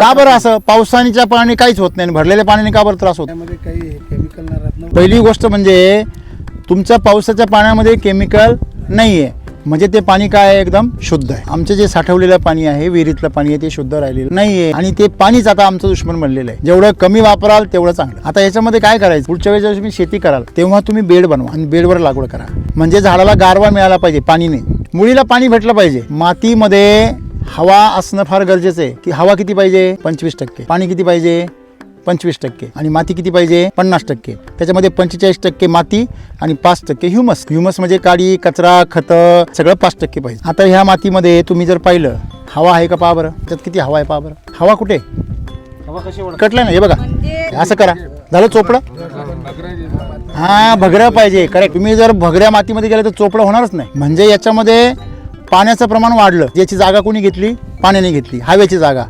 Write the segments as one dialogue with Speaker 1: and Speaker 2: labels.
Speaker 1: का बरं असं? पावसाच्या पाणी काहीच होत नाही भरलेल्या पाण्याने का बरं त्रास होतो?
Speaker 2: त्यामध्ये काही केमिकल नाही राहत ना.
Speaker 1: पहिली गोष्ट म्हणजे तुमच्या पावसाच्या पाण्यामध्ये केमिकल नाही आहे म्हणजे ते पाणी काय आहे? एकदम शुद्ध आहे. आमचे जे साठवलेलं पाणी आहे विहिरीतलं पाणी आहे ते शुद्ध राहिलेलं नाहीये. आणि ते पाणीच आता आमचं दुश्मन बनलेलं आहे. जेवढं कमी वापराल तेवढं चांगलं. आता याच्यामध्ये काय करायचं? पुढच्या वेळेस तुम्ही शेती कराल तेव्हा तुम्ही बेड बनवा आणि बेडवर लागवड करा. म्हणजे झाडाला गारवा मिळाला पाहिजे पाणी नाही. मुळीला पाणी भेटलं पाहिजे. मातीमध्ये हवा असणं फार गरजेचं आहे. की हवा किती पाहिजे? पंचवीस टक्के. पाणी किती पाहिजे? पंचवीस टक्के. आणि माती किती पाहिजे? पन्नास टक्के. त्याच्यामध्ये पंचेचाळीस टक्के माती आणि पाच टक्के ह्युमस. ह्युमस म्हणजे काडी कचरा खतं सगळं पाच टक्के पाहिजे. आता ह्या मातीमध्ये तुम्ही जर पाहिलं हवा आहे का पहा बरं. त्यात किती हवा आहे पहा बरं. हवा कुठे?
Speaker 2: हवा कशी ओढ
Speaker 1: कटलं ना हे बघा. असं करा. झालं चोपडं? हा भगरं पाहिजे. करेक्ट तुम्ही जर भगऱ्या मातीमध्ये गेले तर चोपडं होणारच नाही. म्हणजे याच्यामध्ये पाण्याचं प्रमाण वाढलं. याची जागा कोणी घेतली? पाण्याने घेतली. हवेची जागा.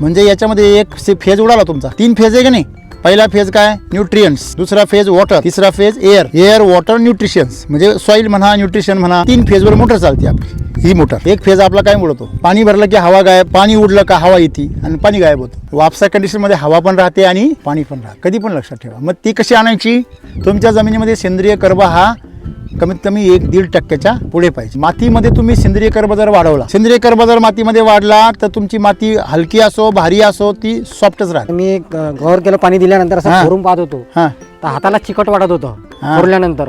Speaker 1: म्हणजे याच्यामध्ये एक से- फेज उडाला तुमचा. तीन फेज आहे की नाही? पहिला फेज काय? न्यूट्रियन्स. दुसरा फेज वॉटर. तिसरा phase air. Air water nutritions. म्हणजे सॉइल म्हणा न्यूट्रिशन म्हणा तीन फेजवर मोटर चालते आपली. ही मोटर. एक फेज आपला काय उडतो? पाणी भरलं की हवा गायब. पाणी उडलं का हवा येते आणि पाणी गायब होतं. वापसा कंडिशनमध्ये हवा पण राहते आणि पाणी पण राहते. कधी पण लक्षात ठेवा. मग ती कशी आणायची? तुमच्या जमिनीमध्ये सेंद्रिय कर्ब हा कमीत कमी एक दीड टक्क्याच्या पुढे पाहिजे. मातीमध्ये तुम्ही सेंद्रिय कर्ब जर वाढवला. सेंद्रिय कर्ब जर मातीमध्ये वाढला तर तुमची माती हलकी असो भारी असो ती सॉफ्टच राहते.
Speaker 3: मी गौर केलं पाणी दिल्यानंतर
Speaker 1: हा.
Speaker 3: असं पाहत होतो.
Speaker 1: हा.
Speaker 3: तर हाताला चिकट वाटत होतं. खोरल्यानंतर.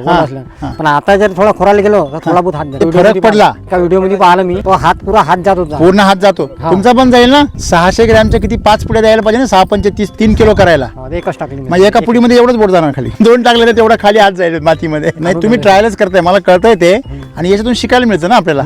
Speaker 3: पण आता जर थोडा खोरायला गेलो तर थोडा बहुत हात जातो.
Speaker 1: फरक
Speaker 3: व्हिडिओमध्ये
Speaker 1: पडला.
Speaker 3: एका व्हिडिओमध्ये पाहिलं मी तो हात पुरा हात जात होता.
Speaker 1: पूर्ण हात जातो. तुमचा पण जाईल ना? सहाशे ग्रॅमच्या किती पाच पुढे द्यायला पाहिजे ना? सहा पंचे तीस तीन किलो करायला.
Speaker 3: हा, ते एकच टाकली मी.
Speaker 1: म्हणजे एका पुडीमध्ये एवढंच बोट जाणार खाली. दोन टाकले तर तेवढा खाली हात जाईल मातीमध्ये. नाही तुम्ही ट्रायलच करताय. मला कळतंय ते. आणि याच्यातून शिकायला मिळतं ना आपल्याला.